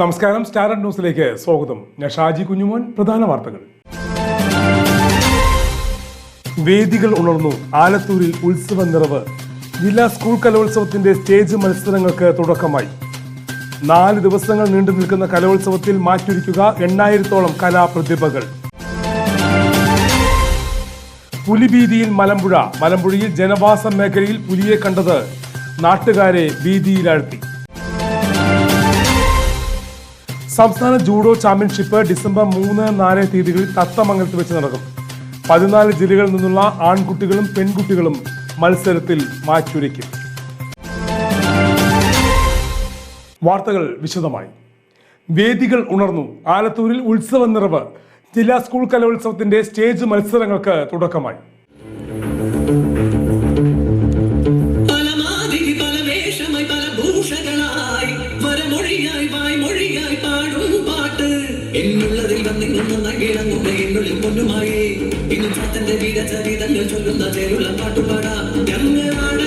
നമസ്കാരം സ്റ്റാർ ന്യൂസിലേക്ക് സ്വാഗതം. ഞാൻ ഷാജി കുഞ്ഞുമോൻ പ്രധാന വാർത്തകൾ. വേദികൾ ഉണർന്നു. ആലത്തൂരിൽ ഉത്സവ നിറവ്. ജില്ലാ സ്കൂൾ കലോത്സവത്തിന്റെ സ്റ്റേജ് മത്സരങ്ങൾക്ക് തുടക്കമായി. നാല് ദിവസങ്ങൾ നീണ്ടു നിൽക്കുന്ന കലോത്സവത്തിൽ മാറ്റൊരുക്കുക എണ്ണായിരത്തോളം കലാപ്രതിഭകൾ. പുലിഭീതിയിൽ മലമ്പുഴ. മലമ്പുഴയിൽ ജനവാസ മേഖലയിൽ പുലിയെ കണ്ടത് നാട്ടുകാരെ ഭീതിയിലാഴ്ത്തി. സംസ്ഥാന ജൂഡോ ചാമ്പ്യൻഷിപ്പ് ഡിസംബർ മൂന്ന് നാല് തീയതികളിൽ തത്തമംഗലത്ത് വെച്ച് നടക്കും. പതിനാല് ജില്ലകളിൽ നിന്നുള്ള ആൺകുട്ടികളും പെൺകുട്ടികളും മത്സരത്തിൽ മാറ്റുരയ്ക്കും. വാർത്തകൾ വിശദമായി. വേദികൾ ഉണർന്നു. ആലത്തൂരിൽ ഉത്സവ നിറവ്. ജില്ലാ സ്കൂൾ കലോത്സവത്തിന്റെ സ്റ്റേജ് മത്സരങ്ങൾക്ക് തുടക്കമായി. എന്നുള്ളതിൽ വന്നിങ്ങുന്ന നകിടങ്ങുക എന്നുള്ളിൽ പൊന്നുമായേ. ഇന്നും ചാത്തന്റെ വീരചരിതങ്ങൾ ചൊല്ലുന്ന ചേരുള്ള പാട്ടുപാടാം. ഞങ്ങളാണ്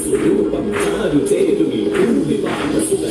స్వరూపం చారు చేరు పూర్ణివాన సుఖ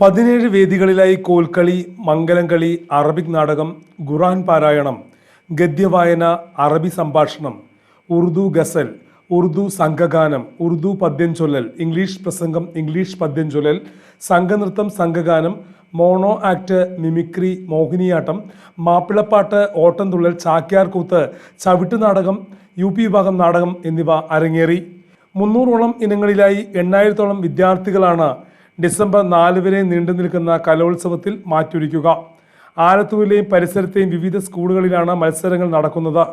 പതിനേഴ് വേദികളിലായി കോൽക്കളി മംഗലം കളി അറബിക് നാടകം ഖുറാൻ പാരായണം ഗദ്യവായന അറബി സംഭാഷണം ഉറുദു ഗസൽ ഉറുദു സംഘഗാനം ഉറുദു പദ്യം ചൊല്ലൽ ഇംഗ്ലീഷ് പ്രസംഗം ഇംഗ്ലീഷ് പദ്യം ചൊല്ലൽ സംഘനൃത്തം സംഘഗാനം mono act mimicry Mohiniyattam Mappilappattu Ottamthullal Chakyarkoothu Chavittunatakam U P വിഭാഗം നാടകം എന്നിവ അരങ്ങേറി. മുന്നൂറോളം ഇനങ്ങളിലായി എണ്ണായിരത്തോളം വിദ്യാർത്ഥികളാണ് ഡിസംബർ നാല് വരെ നീണ്ടു നിൽക്കുന്ന കലോത്സവത്തിൽ മാറ്റൊരുക്കുക. ആലത്തൂരിലെയും പരിസരത്തെയും വിവിധ സ്കൂളുകളിലാണ് മത്സരങ്ങൾ നടക്കുന്നത്.